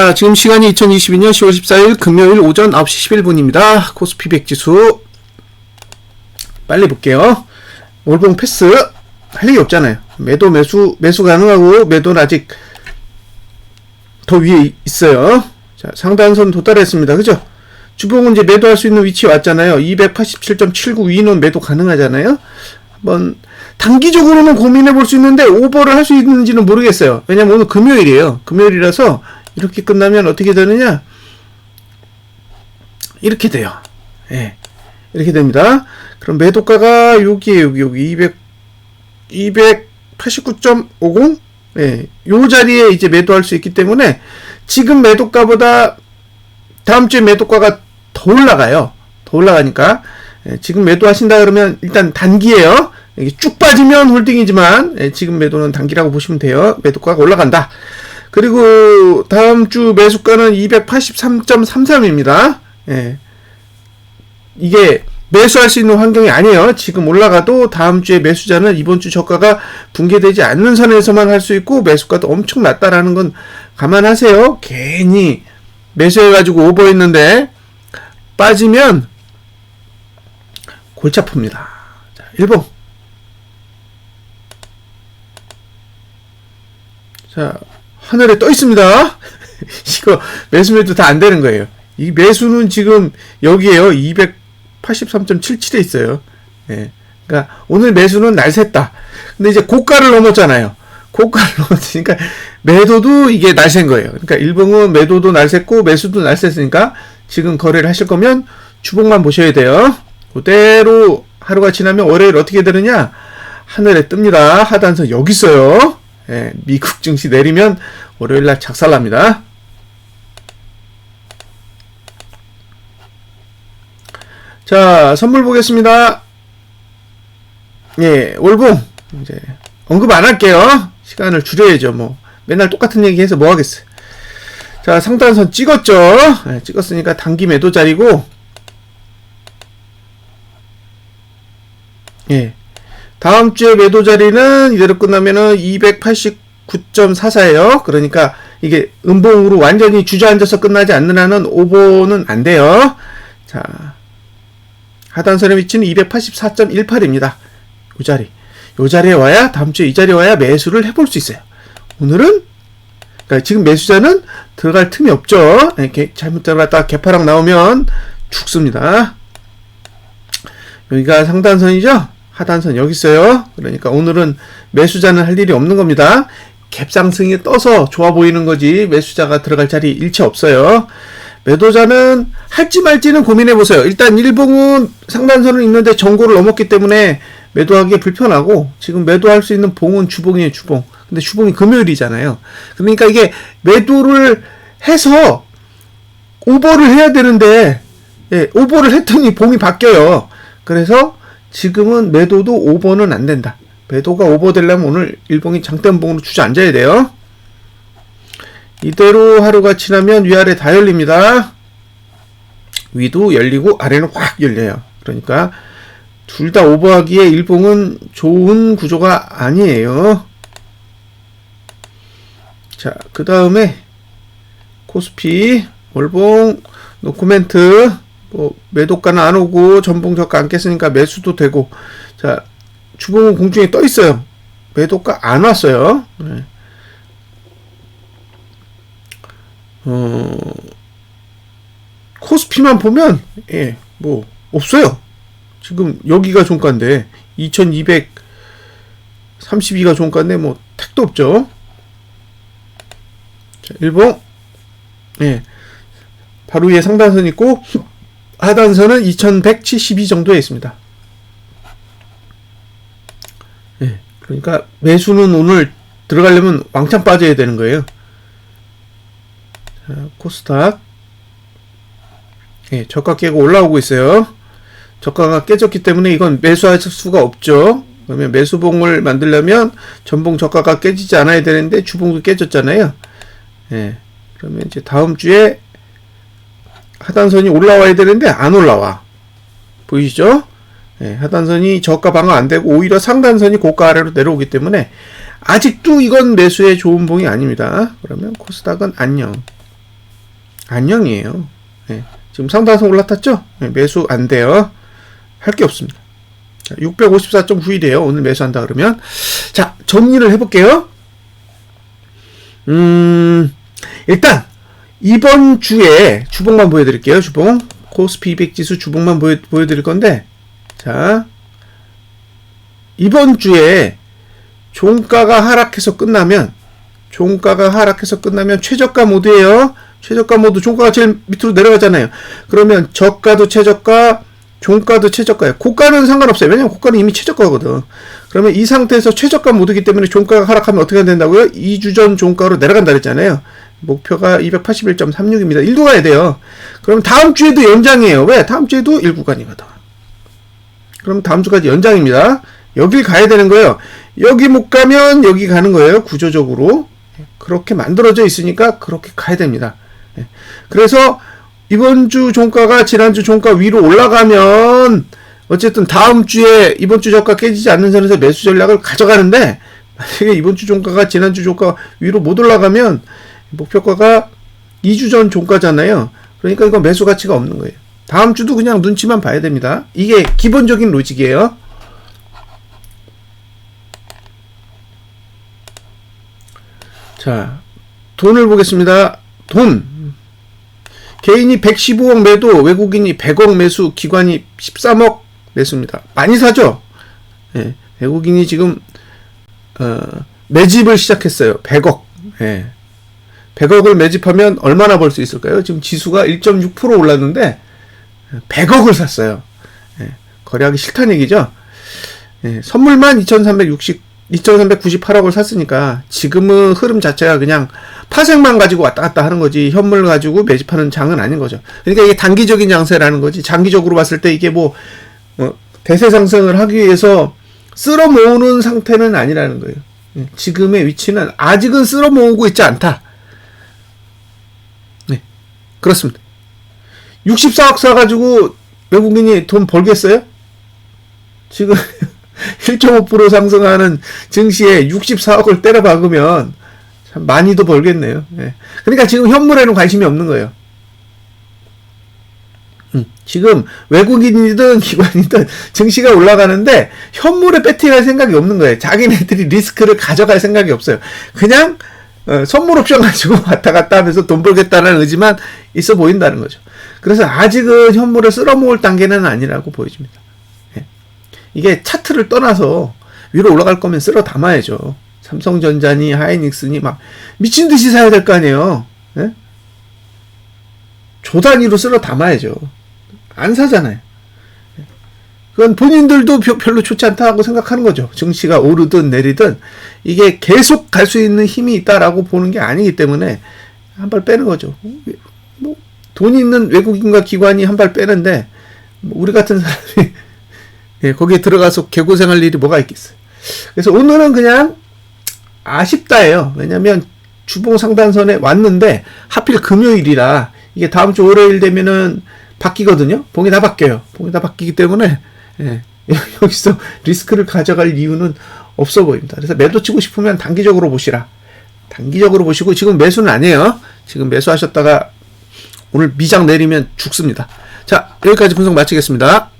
자, 지금 시간이 2022년 10월 14일 금요일 오전 9시 11분입니다. 코스피 백지수 빨리 볼게요. 월봉 패스 할 일이 없잖아요. 매도 매수 매수 가능하고 매도는 아직 더 위에 있어요. 자, 상단선 도달했습니다. 그죠? 주봉은 이제 매도할 수 있는 위치에 왔잖아요. 287.79 위는 매도 가능하잖아요. 한번 단기적으로는 고민해 볼 수 있는데 오버를 할 수 있는지는 모르겠어요. 왜냐면 오늘 금요일이에요. 금요일이라서 이렇게 끝나면 어떻게 되느냐? 이렇게 돼요. 예. 이렇게 됩니다. 그럼 매도가가 여기에 여기 여기 200 289.50 예. 요 자리에 이제 매도할 수 있기 때문에 지금 매도가보다 다음 주에 매도가가 더 올라가요. 더 올라가니까 예, 지금 매도하신다 그러면 일단 단기예요. 쭉 빠지면 홀딩이지만 예, 지금 매도는 단기라고 보시면 돼요. 매도가가 올라간다. 그리고 다음 주 매수가는 283.33입니다. 예. 이게 매수할 수 있는 환경이 아니에요. 지금 올라가도 다음 주에 매수자는 이번 주 저가가 붕괴되지 않는 선에서만 할 수 있고 매수가도 엄청 낮다라는 건 감안하세요. 괜히 매수해가지고 오버했는데 빠지면 골치 아픕니다. 자, 1번. 자, 하늘에 떠 있습니다. 이거 매수 매도 다 안 되는 거예요. 이 매수는 지금 여기에요. 283.77에 있어요. 예. 그러니까 오늘 매수는 날 샜다. 근데 이제 고가를 넘었잖아요. 고가를 넘었으니까 매도도 이게 날 샌 거예요. 그러니까 일봉은 매도도 날 샜고 매수도 날 샜으니까 지금 거래를 하실 거면 주봉만 보셔야 돼요. 그대로 하루가 지나면 월요일 어떻게 되느냐? 하늘에 뜹니다. 하단선 여기 있어요. 예, 미국 증시 내리면 월요일 날 작살납니다. 자, 선물 보겠습니다. 예, 월봉. 이제 언급 안 할게요. 시간을 줄여야죠. 뭐 맨날 똑같은 얘기 해서 뭐 하겠어요. 자, 상단선 찍었죠. 예, 찍었으니까 단기 매도 자리고 예. 다음 주에 매도 자리는 이대로 끝나면은 289.44예요. 그러니까 이게 음봉으로 완전히 주저앉아서 끝나지 않는 한은 오버는 안 돼요. 자. 하단선의 위치는 284.18입니다. 이 자리. 이 자리에 와야 다음 주에 이 자리에 와야 매수를 해볼 수 있어요. 오늘은 그러니까 지금 매수자는 들어갈 틈이 없죠. 이렇게 잘못 들어갔다 개파락 나오면 죽습니다. 여기가 상단선이죠. 하단선 여기 있어요. 그러니까 오늘은 매수자는 할 일이 없는 겁니다. 갭상승이 떠서 좋아 보이는 거지 매수자가 들어갈 자리 일체 없어요. 매도자는 할지 말지는 고민해 보세요. 일단 일봉은 상단선은 있는데 전고를 넘었기 때문에 매도하기 불편하고 지금 매도할 수 있는 봉은 주봉이에요, 주봉. 근데 주봉이 금요일이잖아요. 그러니까 이게 매도를 해서 오버를 해야 되는데 예, 오버를 했더니 봉이 바뀌어요. 그래서 지금은 매도도 오버는 안 된다. 매도가 오버되려면 오늘 일봉이 장대봉으로 주저앉아야 돼요. 이대로 하루가 지나면 위아래 다 열립니다. 위도 열리고 아래는 확 열려요. 그러니까 둘 다 오버하기에 일봉은 좋은 구조가 아니에요. 자, 그 다음에 코스피, 월봉, 노코멘트, 뭐 매도가는 안 오고 전봉 저가 안 깼으니까 매수도 되고 자 주봉은 공중에 떠 있어요. 매도가 안 왔어요. 네. 어, 코스피만 보면 예, 뭐 없어요. 지금 여기가 종가인데 2232가 종가인데 뭐 택도 없죠. 자, 일봉 예. 바로 위에 상단선 있고 하단선은 2172 정도에 있습니다. 예. 그러니까 매수는 오늘 들어가려면 왕창 빠져야 되는 거예요. 자, 코스닥. 예, 저가 깨고 올라오고 있어요. 저가가 깨졌기 때문에 이건 매수할 수가 없죠. 그러면 매수봉을 만들려면 전봉 저가가 깨지지 않아야 되는데 주봉도 깨졌잖아요. 예. 그러면 이제 다음 주에 하단선이 올라와야 되는데 안 올라와. 보이시죠? 예, 하단선이 저가 방어 안 되고 오히려 상단선이 고가 아래로 내려오기 때문에 아직도 이건 매수의 좋은 봉이 아닙니다. 그러면 코스닥은 안녕. 안녕이에요. 예, 지금 상단선 올라탔죠? 예, 매수 안 돼요. 할 게 없습니다. 654.91이에요. 오늘 매수한다 그러면. 자, 정리를 해볼게요. 음, 일단, 이번 주에 주봉만 보여드릴게요. 주봉. 코스피 200 지수 주봉만 보여, 보여드릴 건데, 자, 이번 주에 종가가 하락해서 끝나면, 종가가 하락해서 끝나면 최저가 모드예요. 최저가 모드 종가가 제일 밑으로 내려가잖아요. 그러면 저가도 최저가, 종가도 최저가예요. 고가는 상관없어요. 왜냐면 고가는 이미 최저가거든. 그러면 이 상태에서 최저가 모드기 때문에 종가가 하락하면 어떻게 된다고요? 2주 전 종가로 내려간다 그랬잖아요. 목표가 281.36입니다. 1도 가야 돼요. 그럼 다음 주에도 연장이에요. 왜? 다음 주에도 1구간이거든. 그럼 다음 주까지 연장입니다. 여길 가야 되는 거예요. 여기 못 가면 여기 가는 거예요. 구조적으로. 그렇게 만들어져 있으니까 그렇게 가야 됩니다. 예. 그래서 이번 주 종가가 지난주 종가 위로 올라가면 어쨌든 다음 주에 이번 주 저가 깨지지 않는 선에서 매수 전략을 가져가는데 만약에 이번 주 종가가 지난주 종가 위로 못 올라가면 목표가가 2주 전 종가잖아요. 그러니까 이거 매수 가치가 없는 거예요. 다음 주도 그냥 눈치만 봐야 됩니다. 이게 기본적인 로직이에요. 자, 돈을 보겠습니다. 돈. 개인이 115억 매도, 외국인이 100억 매수, 기관이 13억 매수입니다. 많이 사죠? 예, 외국인이 지금, 어, 매집을 시작했어요. 100억. 예. 100억을 매집하면 얼마나 벌 수 있을까요? 지금 지수가 1.6% 올랐는데, 100억을 샀어요. 예, 거래하기 싫다는 얘기죠? 예, 선물만 2,360, 2,398억을 샀으니까 지금은 흐름 자체가 그냥 파생만 가지고 왔다 갔다 하는 거지 현물 가지고 매집하는 장은 아닌 거죠. 그러니까 이게 단기적인 양세라는 거지 장기적으로 봤을 때 이게 뭐 어, 대세 상승을 하기 위해서 쓸어 모으는 상태는 아니라는 거예요. 예, 지금의 위치는 아직은 쓸어 모으고 있지 않다. 네, 그렇습니다. 64억 사가지고 외국인이 돈 벌겠어요? 지금 1.5% 상승하는 증시에 64억을 때려 박으면 참 많이도 벌겠네요. 예. 그러니까 지금 현물에는 관심이 없는 거예요. 음, 지금 외국인이든 기관이든 증시가 올라가는데 현물에 배팅할 생각이 없는 거예요. 자기네들이 리스크를 가져갈 생각이 없어요. 그냥 어, 선물 옵션 가지고 왔다 갔다 하면서 돈 벌겠다는 의지만 있어 보인다는 거죠. 그래서 아직은 현물을 쓸어모을 단계는 아니라고 보여집니다. 예. 이게 차트를 떠나서 위로 올라갈 거면 쓸어 담아야죠. 삼성전자니 하이닉스니 막 미친 듯이 사야 될 거 아니에요. 예? 조 단위로 쓸어 담아야죠. 안 사잖아요. 그건 본인들도 벼- 별로 좋지 않다고 생각하는 거죠. 증시가 오르든 내리든 이게 계속 갈 수 있는 힘이 있다라고 보는 게 아니기 때문에 한 발 빼는 거죠. 뭐 돈 있는 외국인과 기관이 한 발 빼는데 뭐 우리 같은 사람이 예, 거기에 들어가서 개고생할 일이 뭐가 있겠어요. 그래서 오늘은 그냥 아쉽다예요. 왜냐면 주봉 상단선에 왔는데 하필 금요일이라 이게 다음 주 월요일 되면은 바뀌거든요. 봉이 다 바뀌어요. 봉이 다 바뀌기 때문에 예, 여기서 리스크를 가져갈 이유는 없어 보입니다. 그래서 매도 치고 싶으면 단기적으로 보시라. 단기적으로 보시고 지금 매수는 아니에요. 지금 매수하셨다가 오늘 미장 내리면 죽습니다. 자, 여기까지 분석 마치겠습니다.